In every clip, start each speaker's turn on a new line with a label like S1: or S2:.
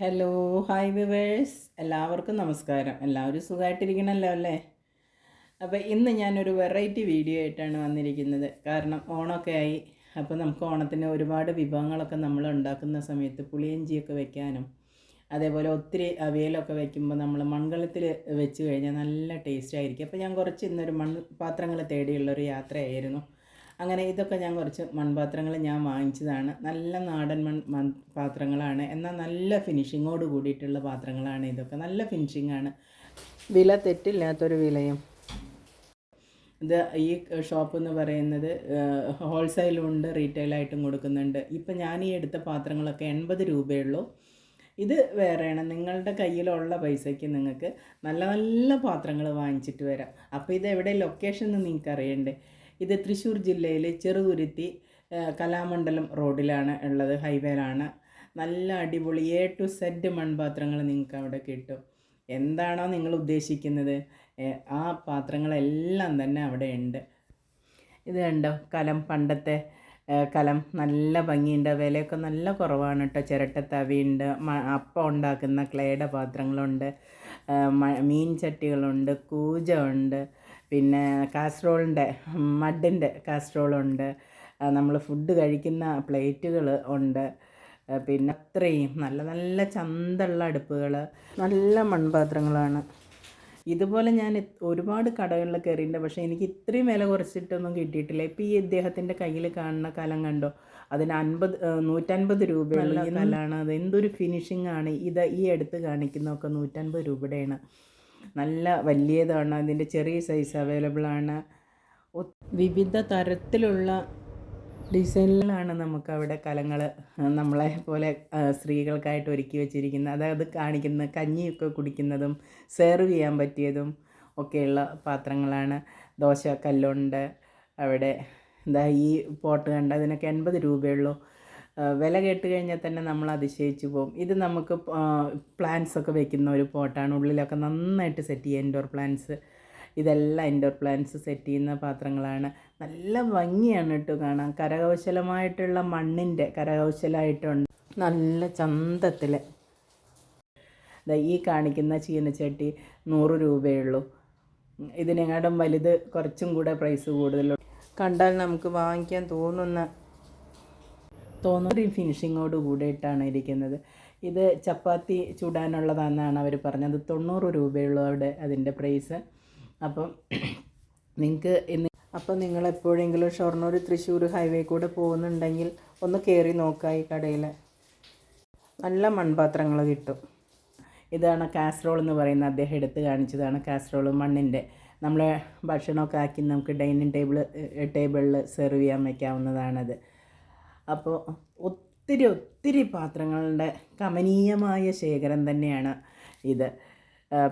S1: Hello hi viewers എല്ലാവർക്കും നമസ്കാരം. എല്ലാവരും സുഖമായിട്ടിരിക്കണമല്ലോ അല്ലേ? അപ്പോൾ ഇന്ന് ഞാനൊരു വെറൈറ്റി വീഡിയോ ആയിട്ടാണ് വന്നിരിക്കുന്നത്. കാരണം ഓണമൊക്കെ ആയി. അപ്പോൾ നമുക്ക് ഓണത്തിന് ഒരുപാട് വിഭവങ്ങളൊക്കെ നമ്മൾ ഉണ്ടാക്കുന്ന സമയത്ത് പുളിയഞ്ചിയൊക്കെ വെക്കാനും അതേപോലെ ഒത്തിരി അവിയലൊക്കെ വെക്കുമ്പോൾ നമ്മൾ മൺകലത്തിൽ വെച്ച് കഴിഞ്ഞാൽ നല്ല ടേസ്റ്റ് ആയിരിക്കും. അപ്പോൾ ഞാൻ കുറച്ച് ഇന്നൊരു മൺ പാത്രങ്ങൾ തേടിയുള്ളൊരു യാത്രയായിരുന്നു. അങ്ങനെ ഇതൊക്കെ ഞാൻ കുറച്ച് മൺപാത്രങ്ങൾ ഞാൻ വാങ്ങിച്ചതാണ്. നല്ല നാടൻ മൺ മൺ പാത്രങ്ങളാണ്. എന്നാൽ നല്ല ഫിനിഷിങ്ങോട് കൂടിയിട്ടുള്ള പാത്രങ്ങളാണ് ഇതൊക്കെ. നല്ല ഫിനിഷിംഗ് ആണ്. വില തെറ്റില്ലാത്തൊരു വിലയും. ഇത് ഈ ഷോപ്പ് എന്ന് പറയുന്നത് ഹോൾസെയിലും ഉണ്ട് റീറ്റെയിലായിട്ടും കൊടുക്കുന്നുണ്ട്. ഇപ്പം ഞാൻ ഈ എടുത്ത പാത്രങ്ങളൊക്കെ എൺപത് രൂപയുള്ളൂ. ഇത് വേറെയാണ്. നിങ്ങളുടെ കയ്യിലുള്ള പൈസയ്ക്ക് നിങ്ങൾക്ക് നല്ല നല്ല പാത്രങ്ങൾ വാങ്ങിച്ചിട്ട് വരാം. അപ്പോൾ ഇത് എവിടെ? ലൊക്കേഷൻ എന്ന് നിങ്ങൾക്ക് അറിയണ്ടേ ഇത് തൃശ്ശൂർ ജില്ലയിലെ ചെറുതുരുത്തി കലാമണ്ഡലം റോഡിലാണ് ഉള്ളത്. ഹൈവേയിലാണ്. നല്ല അടിപൊളി എ ടു സെഡ് മൺപാത്രങ്ങൾ നിങ്ങൾക്ക് അവിടെ കിട്ടും. എന്താണോ നിങ്ങൾ ഉദ്ദേശിക്കുന്നത്? ആ പാത്രങ്ങളെല്ലാം തന്നെ അവിടെ ഉണ്ട്. ഇത് കണ്ടോ? കലം പണ്ടത്തെ കലം. നല്ല ഭംഗിയുണ്ട്. വിലയൊക്കെ നല്ല കുറവാണ് കേട്ടോ. ചിരട്ടത്തവിയുണ്ട് മ അപ്പം ഉണ്ടാക്കുന്ന ക്ലേയുടെ പാത്രങ്ങളുണ്ട്. മീൻ ചട്ടികളുണ്ട്. കൂജ ഉണ്ട്. പിന്നെ കാസറോളിന്റെ മഡിന്റെ കാസറോളുണ്ട്. നമ്മൾ ഫുഡ് കഴിക്കുന്ന പ്ലേറ്റുകൾ ഉണ്ട്. പിന്നെ അത്രയും നല്ല നല്ല ചന്തമുള്ള അടുപ്പുകൾ നല്ല മൺപാത്രങ്ങളാണ്. ഇതുപോലെ ഞാൻ ഒരുപാട് കടകളിൽ കയറിയിട്ടുണ്ട്. പക്ഷേ എനിക്ക് ഇത്രയും വില കുറച്ചിട്ടൊന്നും കിട്ടിയിട്ടില്ല. ഇപ്പോൾ ഈ ഇദ്ദേഹത്തിന്റെ കയ്യിൽ കാണുന്ന കലം കണ്ടോ? അതിന് അൻപത് നൂറ്റൻപത് രൂപയുള്ള കലാണ്. അത് എന്തൊരു ഫിനിഷിംഗ് ആണ്. ഇത് ഈ അടുത്ത് കാണിക്കുന്നതൊക്കെ നൂറ്റൻപത് രൂപയുടെയാണ്. നല്ല വലിയതാണ്. അതിന്റെ ചെറിയ സൈസ് അവൈലബിൾ ആണ്. വിവിധ തരത്തിലുള്ള ഡിസൈനിലാണ് നമുക്ക് അവിടെ കലങ്ങൾ നമ്മളെ പോലെ സ്ത്രീകൾക്കായിട്ട് ഒരുക്കി വെച്ചിരിക്കുന്നത്. അതായത് കാണിക്കുന്ന കഞ്ഞിയൊക്കെ കുടിക്കുന്നതും സെർവ് ചെയ്യാൻ പറ്റിയതും ഒക്കെയുള്ള പാത്രങ്ങളാണ്. ദോശ കല്ലുണ്ട്. അവിടെ എന്താ ഈ പോട്ട് കണ്ട അതിനൊക്കെ എൺപത് രൂപയുള്ളൂ വില കേട്ട് കഴിഞ്ഞാൽ തന്നെ നമ്മൾ അതിശയിച്ചു പോകും. ഇത് നമുക്ക് പ്ലാന്റ്സ് ഒക്കെ വെക്കുന്ന ഒരു പോട്ടാണ്. ഉള്ളിലൊക്കെ നന്നായിട്ട് സെറ്റ് ചെയ്യുക. ഇൻഡോർ പ്ലാന്റ്സ് ഇതെല്ലാം ഇൻഡോർ പ്ലാന്റ്സ് സെറ്റ് ചെയ്യുന്ന പാത്രങ്ങളാണ്. നല്ല ഭംഗിയാണ് കേട്ടോ കാണാൻ. കരകൗശലമായിട്ടുള്ള മണ്ണിന്റെ കരകൗശലമായിട്ടുണ്ട് നല്ല ചന്തത്തിൽ ഈ കാണിക്കുന്ന ചീനച്ചട്ടി നൂറ് രൂപയുള്ളൂ ഇതിനെങ്ങാടും വലുത് കുറച്ചും കൂടെ പ്രൈസ് കൂടുതലുള്ളൂ കണ്ടാൽ നമുക്ക് വാങ്ങിക്കാൻ തോന്നുന്ന തോന്നുന്ന ഫിനിഷിങ്ങോട് കൂടിയിട്ടാണ് ഇരിക്കുന്നത്. ഇത് ചപ്പാത്തി ചൂടാനുള്ളതാണെന്നാണ് അവർ പറഞ്ഞത്. തൊണ്ണൂറ് രൂപയുള്ളൂ അവിടെ അതിന്റെ പ്രൈസ് അപ്പം നിങ്ങൾക്ക് ഇന്ന് അപ്പം നിങ്ങൾ എപ്പോഴെങ്കിലും ഷൊർണൂർ തൃശ്ശൂർ ഹൈവേ കൂടെ പോകുന്നുണ്ടെങ്കിൽ ഒന്ന് കയറി നോക്കാം ഈ കടയിൽ നല്ല മൺപാത്രങ്ങൾ കിട്ടും. ഇതാണ് കാസറോൾ എന്ന് പറയുന്ന അദ്ദേഹം എടുത്ത് കാണിച്ചതാണ് കാസറോൾ മണ്ണിന്റെ. നമ്മളെ ഭക്ഷണമൊക്കെ ആക്കി നമുക്ക് ഡൈനിങ് ടേബിൾ ടേബിളിൽ സെർവ് ചെയ്യാൻ വയ്ക്കാവുന്നതാണത് അപ്പോൾ ഒത്തിരി ഒത്തിരി പാത്രങ്ങളുടെ കമനീയമായ ശേഖരം തന്നെയാണ് ഇത്.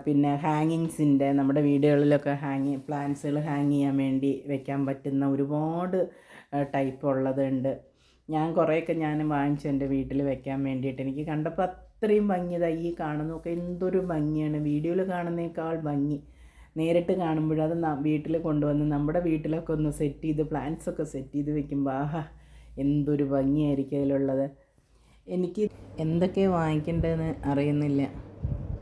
S1: പിന്നെ ഹാങ്ങിങ്സിന്റെ നമ്മുടെ വീടുകളിലൊക്കെ ഹാങ്ങി പ്ലാന്റ്സുകൾ ഹാങ് ചെയ്യാൻ വേണ്ടി വെക്കാൻ പറ്റുന്ന ഒരുപാട് ടൈപ്പ് ഉള്ളതുണ്ട്. ഞാൻ കുറേയൊക്കെ ഞാൻ വാങ്ങിച്ചു എന്റെ വീട്ടിൽ വെക്കാൻ വേണ്ടിയിട്ട്. എനിക്ക് കണ്ടപ്പോൾ അത്രയും ഭംഗി ഈ കാണുന്നതൊക്കെ എന്തൊരു ഭംഗിയാണ്. വീഡിയോയിൽ കാണുന്നേക്കാൾ ഭംഗി. നേരിട്ട് കാണുമ്പോഴത് വീട്ടിൽ കൊണ്ടുവന്ന് നമ്മുടെ വീട്ടിലൊക്കെ ഒന്ന് സെറ്റ് ചെയ്ത് പ്ലാന്റ്സൊക്കെ സെറ്റ് ചെയ്ത് വെക്കുമ്പോൾ ആഹാ എന്തൊരു ഭംഗിയായിരിക്കും അതിലുള്ളത്. എനിക്ക് എന്തൊക്കെ വാങ്ങിക്കേണ്ടതെന്ന് അറിയുന്നില്ല.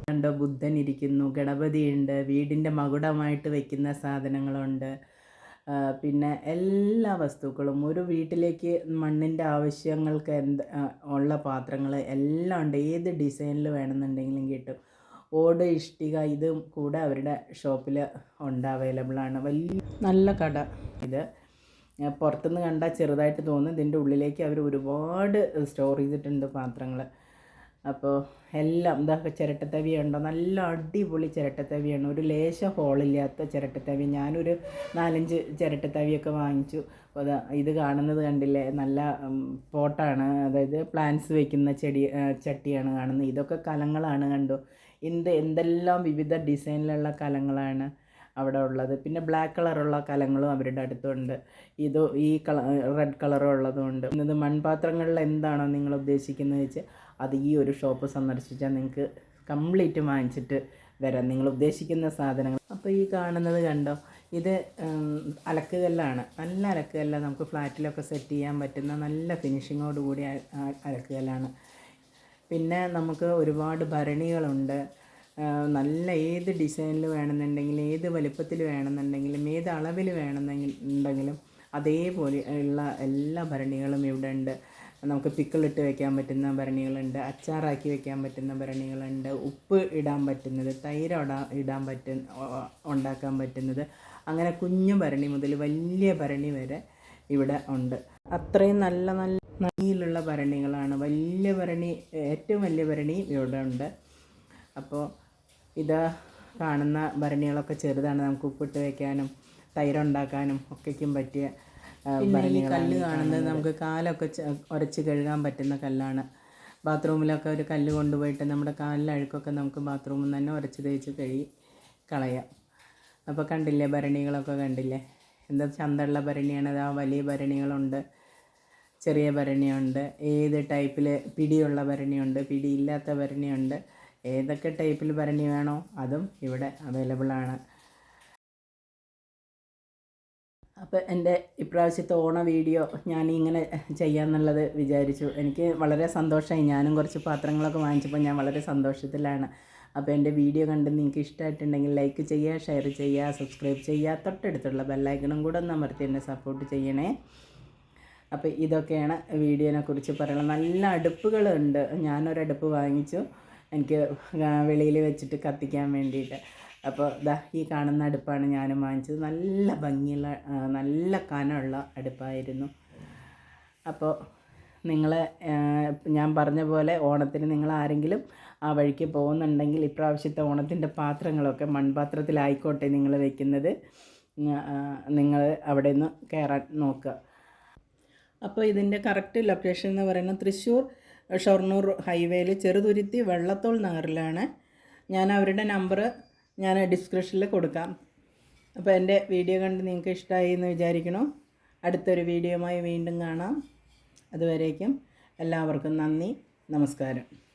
S1: കണ്ടോ ബുദ്ധൻ ഇരിക്കുന്നു ഗണപതിയുണ്ട് വീടിന്റെ മകുടമായിട്ട് വയ്ക്കുന്ന സാധനങ്ങളുണ്ട്. പിന്നെ എല്ലാ വസ്തുക്കളും ഒരു വീട്ടിലേക്ക് മണ്ണിന്റെ ആവശ്യങ്ങൾക്ക് എന്ത് ഉള്ള പാത്രങ്ങൾ എല്ലാം ഉണ്ട്. ഏത് ഡിസൈനിൽ വേണമെന്നുണ്ടെങ്കിലും കിട്ടും. ഓട് ഇഷ്ടിക ഇതും കൂടെ അവരുടെ ഷോപ്പിൽ ഉണ്ട് അവൈലബിളാണ് വലിയ നല്ല കട ഇത്. പുറത്തുനിന്ന് കണ്ടാൽ ചെറുതായിട്ട് തോന്നും ഇതിന്റെ ഉള്ളിലേക്ക് അവർ ഒരുപാട് സ്റ്റോർ ചെയ്തിട്ടുണ്ട് പാത്രങ്ങൾ അപ്പോൾ എല്ലാം എന്താ ചിരട്ടത്തവി ഉണ്ടോ? നല്ല അടിപൊളി ചിരട്ടത്തവിയാണ്. ഒരു ലേശ ഹോളില്ലാത്ത ചിരട്ടത്തവി. ഞാനൊരു നാലഞ്ച് ചിരട്ടത്തവിയൊക്കെ വാങ്ങിച്ചു. അപ്പോൾ ഇത് കാണുന്നത് കണ്ടില്ലേ? നല്ല പോട്ടാണ്. അതായത് പ്ലാന്റ്സ് വയ്ക്കുന്ന ചെടി ചട്ടിയാണ് കാണുന്നത്. ഇതൊക്കെ കലങ്ങളാണ് കണ്ടു? എന്ത് എന്തെല്ലാം വിവിധ ഡിസൈനിലുള്ള കലങ്ങളാണ്. അവിടെ ഉള്ളത്. പിന്നെ ബ്ലാക്ക് കളറുള്ള കലങ്ങളും അവരുടെ അടുത്തുണ്ട്. ഇത് ഈ കള റെഡ് കളറും ഉള്ളതുകൊണ്ട് ഇത് മൺപാത്രങ്ങളിൽ എന്താണോ നിങ്ങൾ ഉദ്ദേശിക്കുന്നത് വെച്ച് അത് ഈ ഒരു ഷോപ്പ് സന്ദർശിച്ചാൽ നിങ്ങൾക്ക് കംപ്ലീറ്റ് വാങ്ങിച്ചിട്ട് വരാം. നിങ്ങൾ ഉദ്ദേശിക്കുന്ന സാധനങ്ങൾ. അപ്പോൾ ഈ കാണുന്നത് കണ്ടോ? ഇത് അലക്കുകല്ലാണ്. നല്ല അലക്കുകല്ല നമുക്ക് ഫ്ലാറ്റിലൊക്കെ സെറ്റ് ചെയ്യാൻ പറ്റുന്ന നല്ല ഫിനിഷിങ്ങോട് കൂടി അ- അ- അലക്കുകല്ലാണ്. പിന്നെ നമുക്ക് ഒരുപാട് ഭരണികളുണ്ട്. നല്ല ഏത് ഡിസൈനിൽ വേണമെന്നുണ്ടെങ്കിലും ഏത് വലിപ്പത്തിൽ വേണമെന്നുണ്ടെങ്കിലും ഏത് അളവിൽ വേണമെന്നെങ്കിൽ ഉണ്ടെങ്കിലും അതേപോലെ ഉള്ള എല്ലാ ഭരണികളും ഇവിടെ ഉണ്ട്. നമുക്ക് പിക്കിളിട്ട് വെക്കാൻ പറ്റുന്ന ഭരണികളുണ്ട് അച്ചാറാക്കി വെക്കാൻ പറ്റുന്ന ഭരണികളുണ്ട് ഉപ്പ് ഇടാൻ പറ്റുന്നത് തൈര് ഇടാൻ പറ്റുന്ന ഉണ്ടാക്കാൻ പറ്റുന്നത്. അങ്ങനെ കുഞ്ഞു ഭരണി മുതൽ വലിയ ഭരണി വരെ ഇവിടെ ഉണ്ട്. അത്രയും നല്ല നല്ല നയിലുള്ള ഭരണികളാണ്. വലിയ ഭരണി ഏറ്റവും വലിയ ഭരണി ഇവിടെ ഉണ്ട്. അപ്പോൾ ഇത് കാണുന്ന ഭരണികളൊക്കെ ചെറുതാണ്. നമുക്ക് ഉപ്പിട്ട് വെക്കാനും തൈരുണ്ടാക്കാനും ഒക്കെക്കും പറ്റിയ ഭരണി കല്ല് കാണുന്നത് നമുക്ക് കാലൊക്കെ ഉരച്ച് കഴുകാൻ പറ്റുന്ന കല്ലാണ്. ബാത്റൂമിലൊക്കെ ഒരു കല്ല് കൊണ്ടുപോയിട്ട് നമ്മുടെ കാലിലെ അഴുക്കൊക്കെ നമുക്ക് ബാത്റൂമിൽ തന്നെ ഉരച്ച് തേച്ച് കഴുകി കളയാം. അപ്പോൾ കണ്ടില്ലേ ഭരണികളൊക്കെ കണ്ടില്ലേ? എന്താ ചന്തള്ള ഭരണിയാണ് ആ വലിയ ഭരണികളുണ്ട് ചെറിയ ഭരണിയുണ്ട് ഏത് ടൈപ്പിൽ പിടിയുള്ള ഭരണിയുണ്ട് പിടിയില്ലാത്ത ഭരണിയുണ്ട്. ഏതൊക്കെ ടൈപ്പിൽ ഭരണി വേണോ അതും ഇവിടെ അവൈലബിൾ ആണ്. അപ്പോൾ എന്റെ ഇപ്രാവശ്യത്തെ ഓണ വീഡിയോ ഞാൻ ഇങ്ങനെ ചെയ്യാമെന്നുള്ളത് വിചാരിച്ചു. എനിക്ക് വളരെ സന്തോഷമായി ഞാനും കുറച്ച് പാത്രങ്ങളൊക്കെ വാങ്ങിച്ചപ്പോൾ ഞാൻ വളരെ സന്തോഷത്തിലാണ്. അപ്പോൾ എന്റെ വീഡിയോ കണ്ട് നിങ്ങൾക്ക് ഇഷ്ടമായിട്ടുണ്ടെങ്കിൽ ലൈക്ക് ചെയ്യുക ഷെയർ ചെയ്യുക സബ്സ്ക്രൈബ് ചെയ്യുക. തൊട്ടടുത്തുള്ള ബെല്ലൈക്കണും കൂടെ ഒന്ന് അമർത്തി എന്നെ സപ്പോർട്ട് ചെയ്യണേ. അപ്പോൾ ഇതൊക്കെയാണ് വീഡിയോനെ കുറിച്ച് പറയുന്നത് നല്ല അടുപ്പുകളുണ്ട് ഞാനൊരടുപ്പ് വാങ്ങിച്ചു. എനിക്ക് വെളിയിൽ വെച്ചിട്ട് കത്തിക്കാൻ വേണ്ടിയിട്ട്. അപ്പോൾ ദാ ഈ കാണുന്ന അടുപ്പാണ് ഞാനും വാങ്ങിച്ചത്. നല്ല ഭംഗിയുള്ള നല്ല കനമുള്ള അടുപ്പായിരുന്നു. അപ്പോൾ നിങ്ങൾ ഞാൻ പറഞ്ഞ പോലെ ഓണത്തിന് നിങ്ങൾ ആരെങ്കിലും ആ വഴിക്ക് പോകുന്നുണ്ടെങ്കിൽ ഇപ്രാവശ്യത്തെ ഓണത്തിന്റെ പാത്രങ്ങളൊക്കെ മൺപാത്രത്തിലായിക്കോട്ടെ നിങ്ങൾ വെക്കുന്നത്. നിങ്ങൾ അവിടെ നിന്ന് കയറാൻ നോക്കുക. അപ്പോൾ ഇതിന്റെ കറക്റ്റ് ലൊക്കേഷൻ എന്ന് പറയുന്നത് തൃശ്ശൂർ ഷൊർണൂർ ഹൈവേയിൽ ചെറുതുരുത്തി വെള്ളത്തോൾ നഗറിലാണ്. ഞാൻ അവരുടെ നമ്പർ ഞാൻ ഡിസ്ക്രിപ്ഷനിൽ കൊടുക്കാം. അപ്പോൾ എന്റെ വീഡിയോ കണ്ട് നിങ്ങൾക്ക് ഇഷ്ടമായി എന്ന് വിചാരിക്കണു അടുത്തൊരു വീഡിയോയുമായി വീണ്ടും കാണാം. അതുവരേക്കും എല്ലാവർക്കും നന്ദി. നമസ്കാരം.